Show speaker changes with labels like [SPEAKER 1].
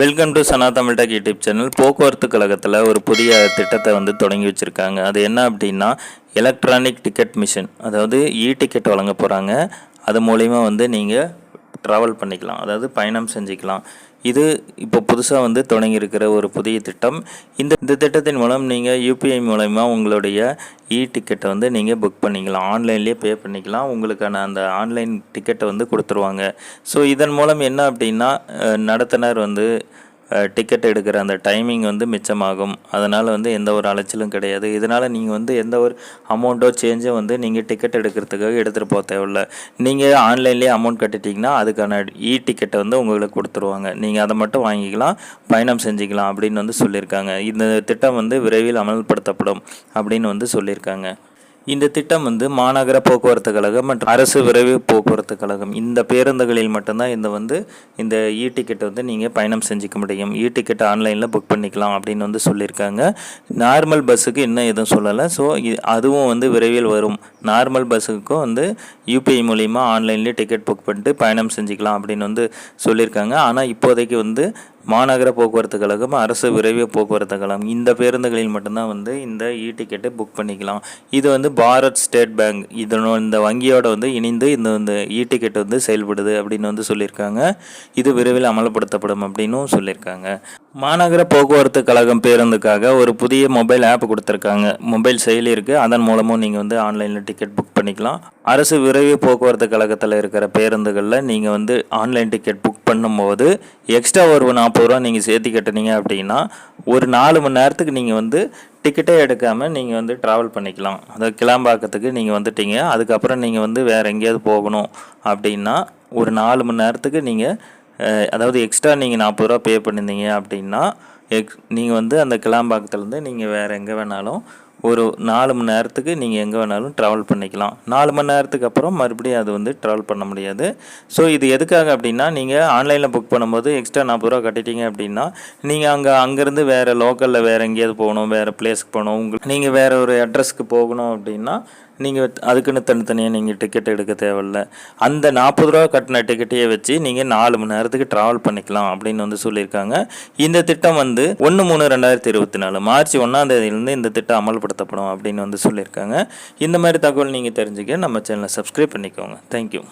[SPEAKER 1] Welcome to Sana Tamil tech YouTube channel போக்குவரத்து கழகத்தில் ஒரு புதிய திட்டத்தை வந்து தொடங்கி வச்சுருக்காங்க. அது என்ன அப்படின்னா எலக்ட்ரானிக் டிக்கெட் மிஷின் அதாவது இ டிக்கெட் வழங்க போகிறாங்க அது மூலிமா வந்து நீங்கள் ட்ராவல் பண்ணிக்கலாம். அதாவது பயணம் செஞ்சுக்கலாம். இது இப்போ புதுசாக வந்து தொடங்கியிருக்கிற ஒரு புதிய திட்டம். இந்த இந்த திட்டத்தின் மூலம் நீங்கள் யூபிஐ மூலயமா உங்களுடைய இ டிக்கெட்டை வந்து நீங்கள் புக் பண்ணிக்கலாம். ஆன்லைன்லேயே பே பண்ணிக்கலாம். உங்களுக்கான அந்த ஆன்லைன் டிக்கெட்டை வந்து கொடுத்துருவாங்க. ஸோ இதன் மூலம் என்ன அப்படின்னா நடத்துனர் வந்து டிக்கெட் எடுக்கிற அந்த டைமிங் வந்து மிச்சமாகும். அதனால் வந்து எந்த ஒரு அலைச்சலும் கிடையாது. இதனால் நீங்கள் வந்து எந்த ஒரு அமௌண்ட்டோ சேஞ்சோ வந்து நீங்கள் டிக்கெட் எடுக்கிறதுக்காக எடுத்துகிட்டு போக தேவையில்ல. நீங்கள் ஆன்லைன்லேயே அமௌண்ட் கட்டிட்டீங்கன்னா அதுக்கான இ டிக்கெட்டை வந்து உங்களுக்கு கொடுத்துருவாங்க. நீங்கள் அதை மட்டும் வாங்கிக்கலாம் பயணம் செஞ்சுக்கலாம் அப்படின்னு வந்து சொல்லியிருக்காங்க. இந்த திட்டம் வந்து விரைவில் அமல்படுத்தப்படும் அப்படின்னு வந்து சொல்லியிருக்காங்க. இந்த திட்டம் வந்து மாநகர போக்குவரத்து கழகம் மற்றும் அரசு விரைவு போக்குவரத்து கழகம். இந்த பேருந்துகளில் மட்டும்தான் இந்த வந்து இந்த இ டிக்கெட் வந்து நீங்கள் பயணம் செஞ்சுக்க முடியும். இ டிக்கெட் ஆன்லைனில் புக் பண்ணிக்கலாம் அப்படின்னு வந்து சொல்லியிருக்காங்க. நார்மல் பஸ்ஸுக்கு இன்னும் எதுவும் சொல்லலை. ஸோ அதுவும் வந்து விரைவில் வரும். நார்மல் பஸ்ஸுக்கும் வந்து யூபிஐ மூலிமா ஆன்லைன்லேயே டிக்கெட் புக் பண்ணிட்டு பயணம் செஞ்சுக்கலாம் அப்படின்னு வந்து சொல்லியிருக்காங்க. ஆனால் இப்போதைக்கு வந்து மாநகர போக்குவரத்து கழகம் அரசு விரைவு போக்குவரத்து கழகம் இந்த பேருந்துகளில் மட்டும்தான் வந்து இந்த இ டிக்கெட்டை புக் பண்ணிக்கலாம். இது வந்து பாரத் ஸ்டேட் பேங்க். இதனோட இந்த வங்கியோட வந்து இணைந்து இந்த இந்த இ டிக்கெட் வந்து செயல்படுது அப்படின்னு வந்து சொல்லியிருக்காங்க. இது விரைவில் அமல்படுத்தப்படும் அப்படின்னும் சொல்லியிருக்காங்க. மாநகர போக்குவரத்து கழகம் பேருந்துக்காக ஒரு புதிய மொபைல் ஆப் கொடுத்துருக்காங்க. மொபைல் செயலி இருக்குது அதன் மூலமும் நீங்கள் வந்து ஆன்லைனில் டிக்கெட் புக் பண்ணிக்கலாம். அரசு விரைவு போக்குவரத்து கழகத்தில் இருக்கிற பேருந்துகளில் நீங்கள் வந்து ஆன்லைன் டிக்கெட் புக் பண்ணும்போது எக்ஸ்ட்ரா ஒரு நாற்பது ரூபா நீங்கள் சேர்த்து கட்டுனீங்க அப்படின்னா ஒரு நாலு மணி நேரத்துக்கு நீங்கள் வந்து டிக்கெட்டே எடுக்காமல் நீங்கள் வந்து ட்ராவல் பண்ணிக்கலாம். அதாவது கிளாம்பாக்கத்துக்கு நீங்கள் வந்துட்டீங்க. அதுக்கப்புறம் நீங்கள் வந்து வேறு எங்கேயாவது போகணும் அப்படின்னா ஒரு நாலு மணி நேரத்துக்கு நீங்கள் அதாவது எக்ஸ்ட்ரா நீங்கள் நாற்பது ரூபா பே பண்ணியிருந்தீங்க அப்படின்னா எக் நீங்கள் வந்து அந்த கிளாம்பாக்கத்துலேருந்து நீங்கள் வேறு எங்கே வேணாலும் ஒரு நாலு மணி நேரத்துக்கு நீங்கள் எங்கே வேணாலும் ட்ராவல் பண்ணிக்கலாம். நாலு மணி நேரத்துக்கு அப்புறம் மறுபடியும் அது வந்து ட்ராவல் பண்ண முடியாது. ஸோ இது எதுக்காக அப்படின்னா நீங்கள் ஆன்லைனில் புக் பண்ணும்போது எக்ஸ்ட்ரா நாற்பது ரூபா கட்டிட்டீங்க அப்படின்னா நீங்கள் அங்கே அங்கேருந்து வேறு லோக்கலில் வேறு எங்கேயாவது போகணும் வேறு பிளேஸ்க்கு போகணும். உங்களுக்கு நீங்கள் வேறு ஒரு அட்ரஸ்க்கு போகணும் அப்படின்னா நீங்கள் அதுக்குன்னு தனித்தனியாக நீங்கள் டிக்கெட் எடுக்க தேவையில்ல. அந்த நாற்பது ரூபா கட்டின டிக்கெட்டையே வச்சு நீங்கள் நாலு மணி நேரத்துக்கு ட்ராவல் பண்ணிக்கலாம் அப்படின்னு வந்து சொல்லியிருக்காங்க. இந்த திட்டம் வந்து ஒன்று மூணு ரெண்டாயிரத்தி இருபத்தி நாலு மார்ச் ஒன்றாம் தேதியிலேருந்து இந்த திட்டம் அமல்படுத்தப்படும் அப்படின்னு வந்து சொல்லியிருக்காங்க. இந்த மாதிரி தகவல் நீங்கள் தெரிஞ்சுக்க நம்ம சேனலை சப்ஸ்கிரைப் பண்ணிக்கோங்க. தேங்க்யூ